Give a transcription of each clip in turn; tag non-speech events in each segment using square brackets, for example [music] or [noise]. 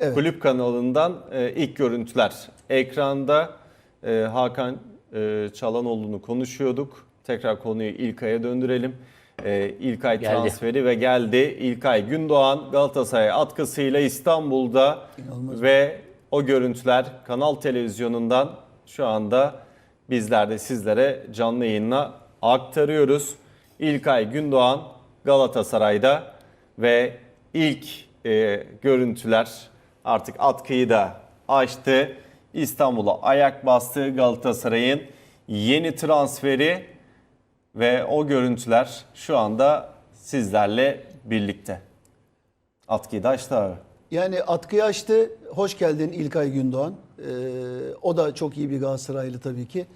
Evet. Kulüp kanalından e, ilk görüntüler. Ekranda e, Hakan e, Çalanoğlu'nu konuşuyorduk. Tekrar konuyu İlkay'a döndürelim. E, İlkay Geldi. transferi ve geldi. İlkay Gündoğan Galatasaray atkısıyla İstanbul'da ve o görüntüler Kanal Televizyonu'ndan şu anda bizler de sizlere canlı yayınla aktarıyoruz. İlkay Gündoğan Galatasaray'da ve ilk e, görüntüler artık atkıyı da açtı. İstanbul'a ayak bastı Galatasaray'ın yeni transferi ve o görüntüler şu anda sizlerle birlikte. Atkıyı da açtı abi. Yani atkıyı açtı. Hoş geldin İlkay Gündoğan. Ee, o da çok iyi bir Galatasaraylı tabii ki.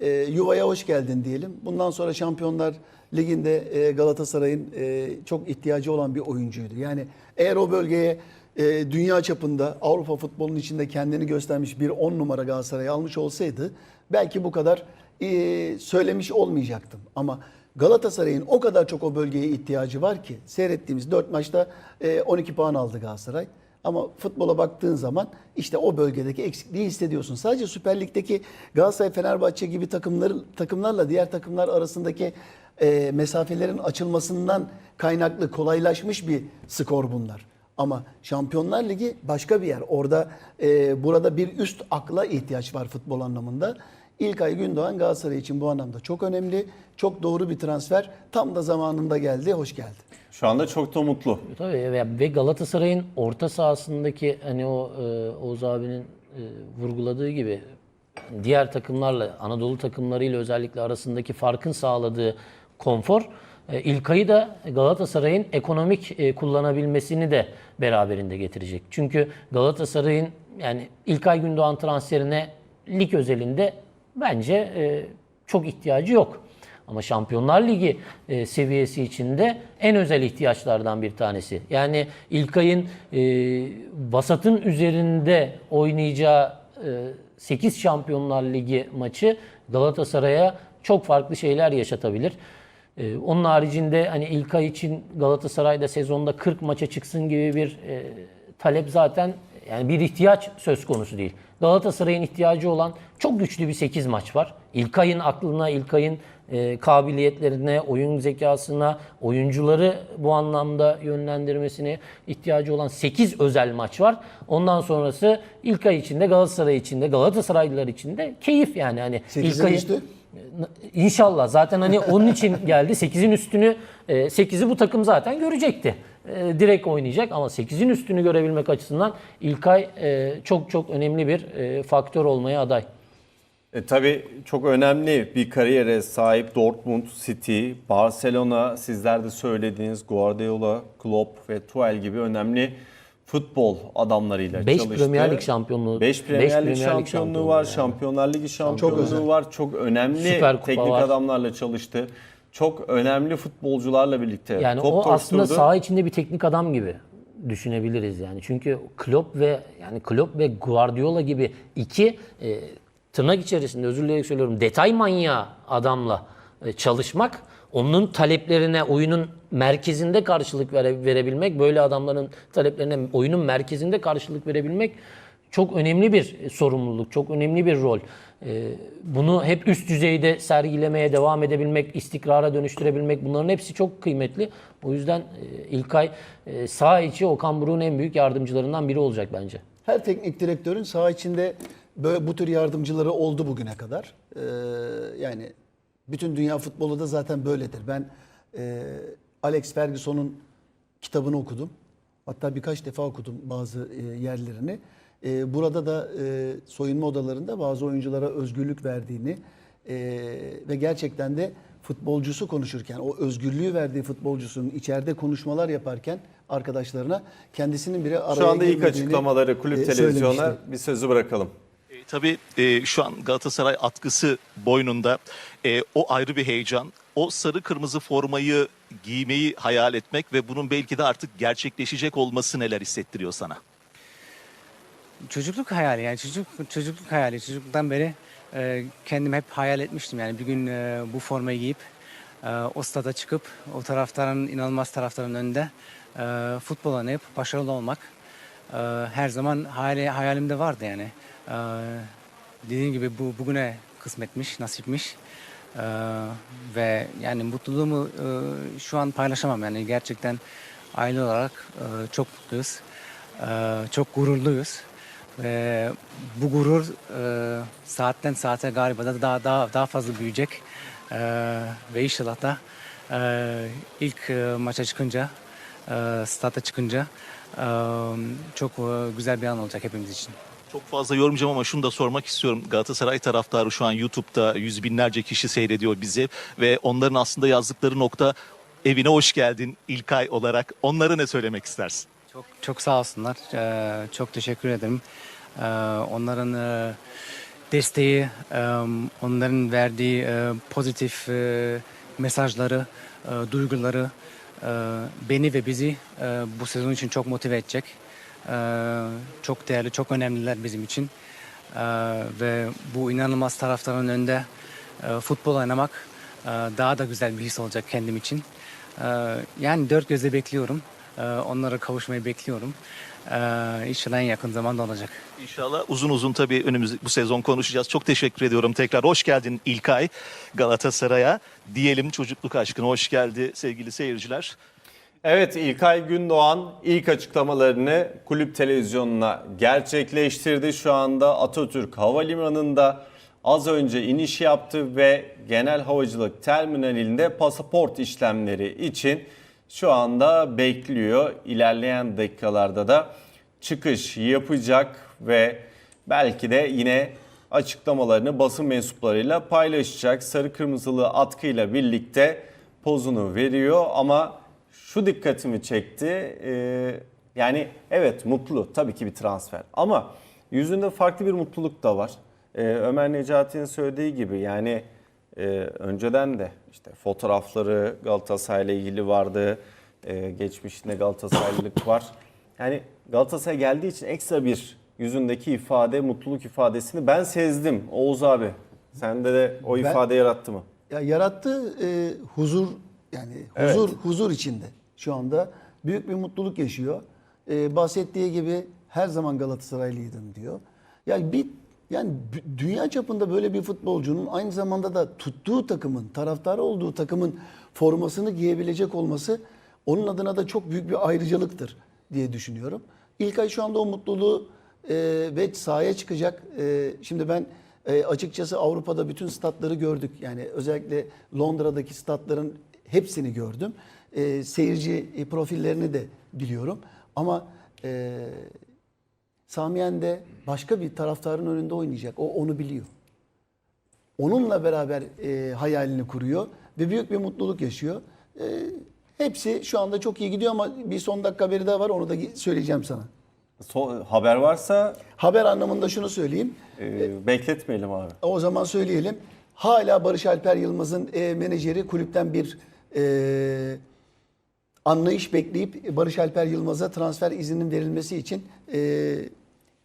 Ee, yuvaya hoş geldin diyelim. Bundan sonra Şampiyonlar Ligi'nde e, Galatasaray'ın e, çok ihtiyacı olan bir oyuncuydu. Yani eğer o bölgeye e, dünya çapında Avrupa futbolunun içinde kendini göstermiş bir 10 numara Galatasaray'ı almış olsaydı belki bu kadar e, söylemiş olmayacaktım. Ama Galatasaray'ın o kadar çok o bölgeye ihtiyacı var ki seyrettiğimiz 4 maçta e, 12 puan aldı Galatasaray. Ama futbola baktığın zaman işte o bölgedeki eksikliği hissediyorsun. Sadece Süper Lig'deki Galatasaray, Fenerbahçe gibi takımlar, takımlarla diğer takımlar arasındaki e, mesafelerin açılmasından kaynaklı kolaylaşmış bir skor bunlar. Ama Şampiyonlar Ligi başka bir yer. Orada e, burada bir üst akla ihtiyaç var futbol anlamında. İlkay Gündoğan Galatasaray için bu anlamda çok önemli. Çok doğru bir transfer. Tam da zamanında geldi. Hoş geldi. Şu anda çok da mutlu. Tabii ve- Galatasaray'ın orta sahasındaki hani o e, Oğuz abinin e, vurguladığı gibi diğer takımlarla Anadolu takımlarıyla özellikle arasındaki farkın sağladığı konfor e, İlkay'ı da Galatasaray'ın ekonomik e, kullanabilmesini de beraberinde getirecek. Çünkü Galatasaray'ın yani İlkay Gündoğan transferine lig özelinde bence e, çok ihtiyacı yok. Ama Şampiyonlar Ligi e, seviyesi içinde en özel ihtiyaçlardan bir tanesi. Yani İlkay'ın e, vasatın üzerinde oynayacağı e, 8 Şampiyonlar Ligi maçı Galatasaray'a çok farklı şeyler yaşatabilir. E, onun haricinde hani İlkay için Galatasaray'da sezonda 40 maça çıksın gibi bir e, talep zaten yani bir ihtiyaç söz konusu değil. Galatasaray'ın ihtiyacı olan çok güçlü bir 8 maç var. İlkay'ın aklına, İlkay'ın e, kabiliyetlerine, oyun zekasına, oyuncuları bu anlamda yönlendirmesine ihtiyacı olan 8 özel maç var. Ondan sonrası İlkay için de Galatasaray için de Galatasaraylılar için de keyif yani. Hani 8'in İlkay'ı- üstü? İnşallah. Zaten hani onun için geldi. 8'in üstünü 8'i bu takım zaten görecekti. E, Direkt oynayacak ama 8'in üstünü görebilmek açısından İlkay e, çok çok önemli bir e, faktör olmaya aday. E, tabii çok önemli bir kariyere sahip Dortmund, City, Barcelona, sizler de söylediğiniz Guardiola, Klopp ve Tuchel gibi önemli futbol adamlarıyla 5 çalıştı. Premier Lig şampiyonluğu. 5 Premier, Premier Lig şampiyonluğu şampiyonluğu var, yani. Şampiyonlar Ligi şampiyonluğu özel. var. Çok önemli teknik var. adamlarla çalıştı. Çok önemli futbolcularla birlikte Yani top o aslında koşturdu. saha içinde bir teknik adam gibi düşünebiliriz yani. Çünkü Klopp ve yani Klopp ve Guardiola gibi iki e, tırnak içerisinde özür dileyerek söylüyorum detay manyağı adamla e, çalışmak onun taleplerine oyunun merkezinde karşılık vere- verebilmek böyle adamların taleplerine oyunun merkezinde karşılık verebilmek çok önemli bir sorumluluk, çok önemli bir rol. Ee, Bunu hep üst düzeyde sergilemeye devam edebilmek, istikrara dönüştürebilmek bunların hepsi çok kıymetli. O yüzden e, İlkay e, sağ içi Okan Buruk'un en büyük yardımcılarından biri olacak bence. Her teknik direktörün saha içinde böyle bu tür yardımcıları oldu bugüne kadar. Ee, yani bütün dünya futbolu da zaten böyledir. Ben e, Alex Ferguson'un kitabını okudum. Hatta birkaç defa okudum bazı e, yerlerini. E, burada da e, soyunma odalarında bazı oyunculara özgürlük verdiğini e, ve gerçekten de futbolcusu konuşurken o özgürlüğü verdiği futbolcusunun içeride konuşmalar yaparken arkadaşlarına kendisinin bile araya Şu anda ilk açıklamaları kulüp e, televizyona bir sözü bırakalım. Tabii e, şu an Galatasaray atkısı boynunda. E, o ayrı bir heyecan. O sarı kırmızı formayı giymeyi hayal etmek ve bunun belki de artık gerçekleşecek olması neler hissettiriyor sana? Çocukluk hayali yani çocuk çocukluk hayali çocukluktan beri e, kendim hep hayal etmiştim yani bir gün e, bu formayı giyip e, o stada çıkıp o taraftarın inanılmaz taraftarın önünde e, futbol oynayıp başarılı olmak e, her zaman hayali, hayalimde vardı yani. E, dediğim gibi bu bugüne kısmetmiş, nasipmiş. E, ve yani mutluluğumu e, şu an paylaşamam yani gerçekten aile olarak e, çok mutluyuz. Çok gururluyuz. Ve bu gurur e, saatten saate galiba da daha daha daha fazla büyüyecek. Ve inşallah da ilk e, maça çıkınca, e, stada çıkınca e, çok e, güzel bir an olacak hepimiz için. Çok fazla yorumlayacağım ama şunu da sormak istiyorum. Galatasaray taraftarı şu an YouTube'da yüz binlerce kişi seyrediyor bizi ve onların aslında yazdıkları nokta evine hoş geldin İlkay olarak. Onlara ne söylemek istersin? Çok çok sağ olsunlar. Ee, çok teşekkür ederim. Ee, onların e, desteği, e, onların verdiği e, pozitif e, mesajları, e, duyguları beni ve bizi e, bu sezon için çok motive edecek. E, çok değerli, çok önemliler bizim için. E, ve bu inanılmaz taraftarın önünde e, futbol oynamak e, daha da güzel bir his olacak kendim için. Yani dört gözle bekliyorum. Ee, Onlara kavuşmayı bekliyorum. İnşallah en yakın zamanda olacak. İnşallah uzun uzun tabii önümüz bu sezon konuşacağız. Çok teşekkür ediyorum tekrar. Hoş geldin İlkay Galatasaray'a. Diyelim çocukluk aşkına hoş geldi sevgili seyirciler. Evet İlkay Gündoğan ilk açıklamalarını kulüp televizyonuna gerçekleştirdi. Şu anda Atatürk Havalimanı'nda az önce iniş yaptı ve genel havacılık terminalinde pasaport işlemleri için şu anda bekliyor. İlerleyen dakikalarda da çıkış yapacak ve belki de yine açıklamalarını basın mensuplarıyla paylaşacak. Sarı kırmızılı atkıyla birlikte pozunu veriyor ama şu dikkatimi çekti. Ee, yani evet mutlu tabii ki bir transfer ama yüzünde farklı bir mutluluk da var. Ee, Ömer Necati'nin söylediği gibi yani e, önceden de işte fotoğrafları Galatasaray'la ilgili vardı. Ee, geçmişinde Galatasaraylılık [coughs] var. Yani Galatasaray geldiği için ekstra bir yüzündeki ifade, mutluluk ifadesini ben sezdim Oğuz abi. Sende de o Ben- ifade yarattı mı? Ya yarattığı e, huzur yani Evet. huzur huzur içinde şu anda büyük bir mutluluk yaşıyor. E, bahsettiği gibi her zaman Galatasaraylıydım diyor. Yani bir yani dü- dünya çapında böyle bir futbolcunun aynı zamanda da tuttuğu takımın, taraftarı olduğu takımın formasını giyebilecek olması onun adına da çok büyük bir ayrıcalıktır diye düşünüyorum. İlkay şu anda o mutluluğu e, ve sahaya çıkacak. E, şimdi ben e, açıkçası Avrupa'da bütün statları gördük. Yani özellikle Londra'daki statların hepsini gördüm. E, seyirci e, profillerini de biliyorum. Ama e, Samiyen de başka bir taraftarın önünde oynayacak. O onu biliyor. Onunla beraber e, hayalini kuruyor ve büyük bir mutluluk yaşıyor. E, hepsi şu anda çok iyi gidiyor ama bir son dakika haberi daha var onu da söyleyeceğim sana. Son, haber varsa Haber anlamında şunu söyleyeyim. e, bekletmeyelim abi. O zaman söyleyelim. Hala Barış Alper Yılmaz'ın e, menajeri kulüpten bir e, anlayış bekleyip Barış Alper Yılmaz'a transfer izninin verilmesi için e,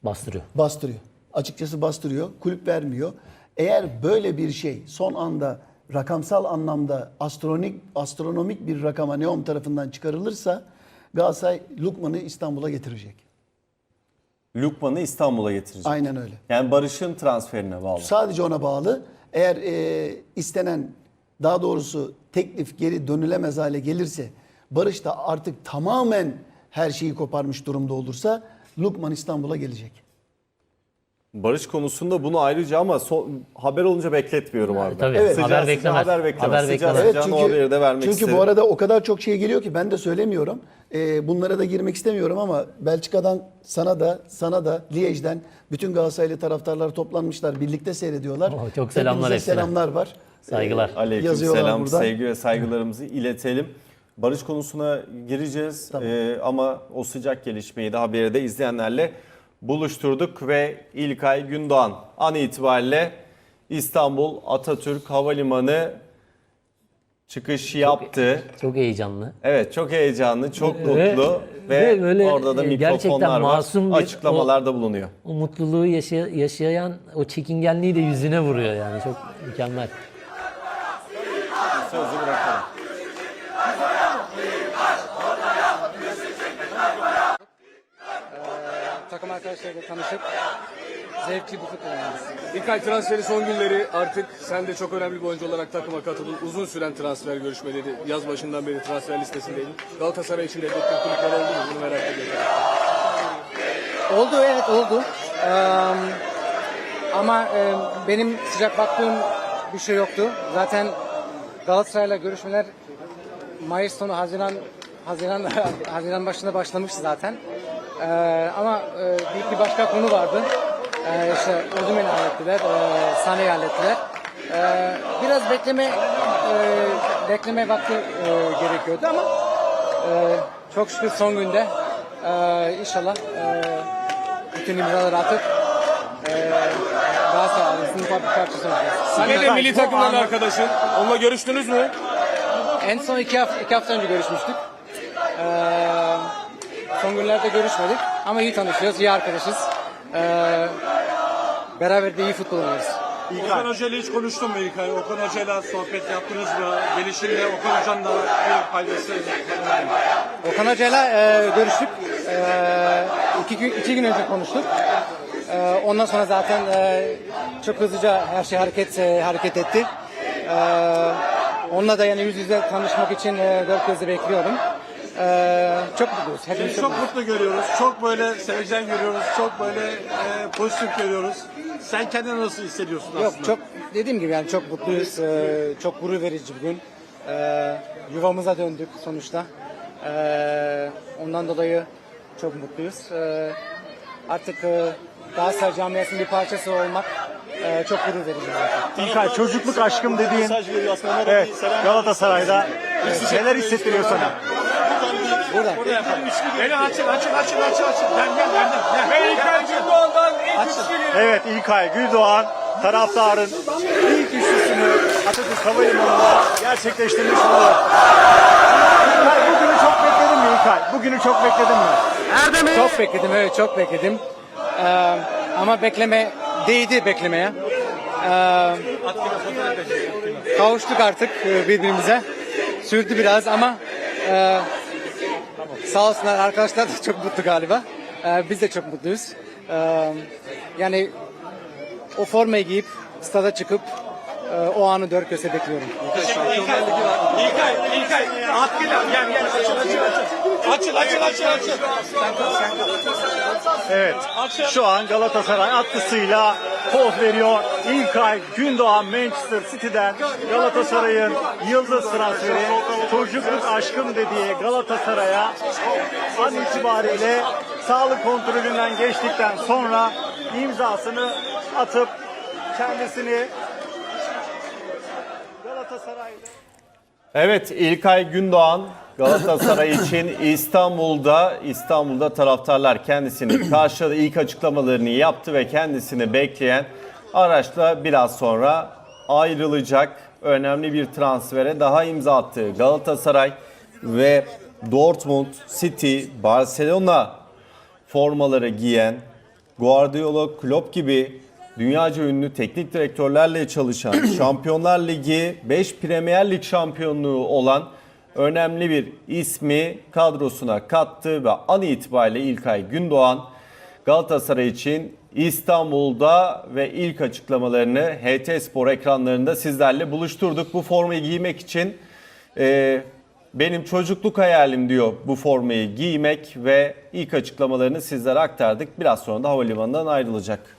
Bastırıyor. bastırıyor. Açıkçası bastırıyor. Kulüp vermiyor. Eğer böyle bir şey son anda rakamsal anlamda astronomik astronomik bir rakama Neom tarafından çıkarılırsa Galatasaray Lukman'ı İstanbul'a getirecek. Lukman'ı İstanbul'a getirecek. Aynen öyle. Yani Barış'ın transferine bağlı. Sadece ona bağlı. Eğer e, istenen daha doğrusu teklif geri dönülemez hale gelirse Barış da artık tamamen her şeyi koparmış durumda olursa Lukman İstanbul'a gelecek. Barış konusunda bunu ayrıca ama son, haber olunca bekletmiyorum abi. tabii. Sıcağı Haber sıcağı beklemez. Haber beklemez. Haber Sıcağı beklemez. Evet sıcağına çünkü, o haberi de vermek çünkü istedim. bu arada o kadar çok şey geliyor ki ben de söylemiyorum. E, bunlara da girmek istemiyorum ama Belçika'dan sana da sana da Liège'den bütün Galatasaraylı taraftarlar toplanmışlar. Birlikte seyrediyorlar. Oh, çok selamlar Hepinize hepsine. selamlar var. Saygılar. Aleyküm yazıyorlar selam, buradan. sevgi ve saygılarımızı iletelim. Barış konusuna gireceğiz Tamam. Ee, ama o sıcak gelişmeyi de haberi de izleyenlerle buluşturduk ve İlkay Gündoğan an itibariyle İstanbul Atatürk Havalimanı çıkış yaptı. Çok heyecanlı. Evet çok heyecanlı, çok Ve- mutlu ve, ve böyle, orada da e, gerçekten mikrofonlar var. masum bir- Açıklamalarda bulunuyor. O mutluluğu yaşa- yaşayan o çekingenliği de yüzüne vuruyor yani. Çok mükemmel. Sözü bırakalım. Arkadaşlarla tanışıp zevkli bir futbol. İlkay transferi son günleri artık sen de çok önemli bir oyuncu olarak takıma katıldın. Uzun süren transfer görüşmeleri. Yaz başından beri transfer listesindeydin. Galatasaray için de hedefli kulüpler oldu mu? Bunu merak ediyorum. Oldu evet oldu. Eee, ama eee, benim sıcak baktığım bir şey yoktu. Zaten Galatasaray'la görüşmeler Mayıs sonu Haziran Haziran [laughs] Haziran başında başlamıştı zaten. Eee, ama eee, bir iki başka konu vardı. Eee işte Odumen'i hallettiler, eee Sane'yi hallettiler. Eee, biraz bekleme eee, bekleme vakti eee, gerekiyordu ama eee, çok şükür son günde eee inşallah eee bütün imzaları atıp eee Galatasaray ailesinin bir parçası olacağız. De milli takımdan arkadaşın. Onunla görüştünüz mü? En son iki hafta, iki hafta önce görüşmüştük. Ee, son günlerde görüşmedik ama iyi tanışıyoruz, iyi arkadaşız. Ee, beraber de iyi futbol oynuyoruz. Okan Hoca ile hiç konuştun mu İlkay? Okan Hoca ile sohbet yaptınız mı? Gelişimde Okan Hoca'nın da bir faydası Okan Hoca'yla e, görüştük. E, iki, gün, iki gün önce konuştuk. E, ondan sonra zaten e, çok hızlıca her şey hareket e, hareket etti. E, onunla da yani yüz yüze tanışmak için e, dört gözle bekliyorum. E, çok mutluyuz. Hepimiz çok çok mutlu görüyoruz. Çok böyle sevecen görüyoruz. Çok böyle e, pozitif görüyoruz. Sen kendini nasıl hissediyorsun Yok aslında? çok dediğim gibi yani çok mutluyuz. Ee, çok gurur verici bir gün. Ee, yuvamıza döndük sonuçta. Ee, ondan dolayı çok mutluyuz. Ee, artık e, Galatasaray camiasının bir parçası olmak e, çok gurur verici. İlkay çocukluk aşkım dediğin evet, Galatasaray'da neler hissettiriyor sana? Burada. Beni açın açın açın açın açın. Gel gel gel. gel. Ve İlkay Gündoğan'dan ilk üç geliyor. Evet İlkay Güldoğan taraftarın ilk üçlüsünü Atatürk Havalimanı'nda gerçekleştirmiş oluyor. İlkay bugünü çok bekledin mi İlkay? Bugünü çok bekledin mi? Çok bekledim evet çok bekledim. Ee, ama bekleme değdi beklemeye. Ee, kavuştuk artık e, birbirimize. Sürdü biraz ama e, sağ olsunlar arkadaşlar da çok mutlu galiba. Ee, biz de çok mutluyuz. Ee, yani o formayı giyip stada çıkıp e, o anı dört gözle bekliyorum. İlkay İlkay atkıyla gel gel açın açın açın. Açın açın açın açın. Evet. Şu an Galatasaray atkısıyla poz veriyor. İlkay Gündoğan Manchester City'den Galatasaray'ın yıldız transferi çocukluk aşkım dediği Galatasaray'a an itibariyle sağlık kontrolünden geçtikten sonra imzasını atıp kendisini Galatasaray'da Evet İlkay Gündoğan Galatasaray için İstanbul'da İstanbul'da taraftarlar kendisini [clears throat] karşıladı. İlk açıklamalarını yaptı ve kendisini bekleyen araçla biraz sonra ayrılacak. Önemli bir transfere daha imza attı Galatasaray ve Dortmund, City, Barcelona formaları giyen Guardiola, Klopp gibi dünyaca ünlü teknik direktörlerle çalışan [clears throat] Şampiyonlar Ligi 5 Premier Lig şampiyonluğu olan önemli bir ismi kadrosuna kattı ve an itibariyle İlkay Gündoğan Galatasaray için İstanbul'da ve ilk açıklamalarını HT Spor ekranlarında sizlerle buluşturduk. Bu formayı giymek için e, benim çocukluk hayalim diyor bu formayı giymek ve ilk açıklamalarını sizlere aktardık. Biraz sonra da havalimanından ayrılacak.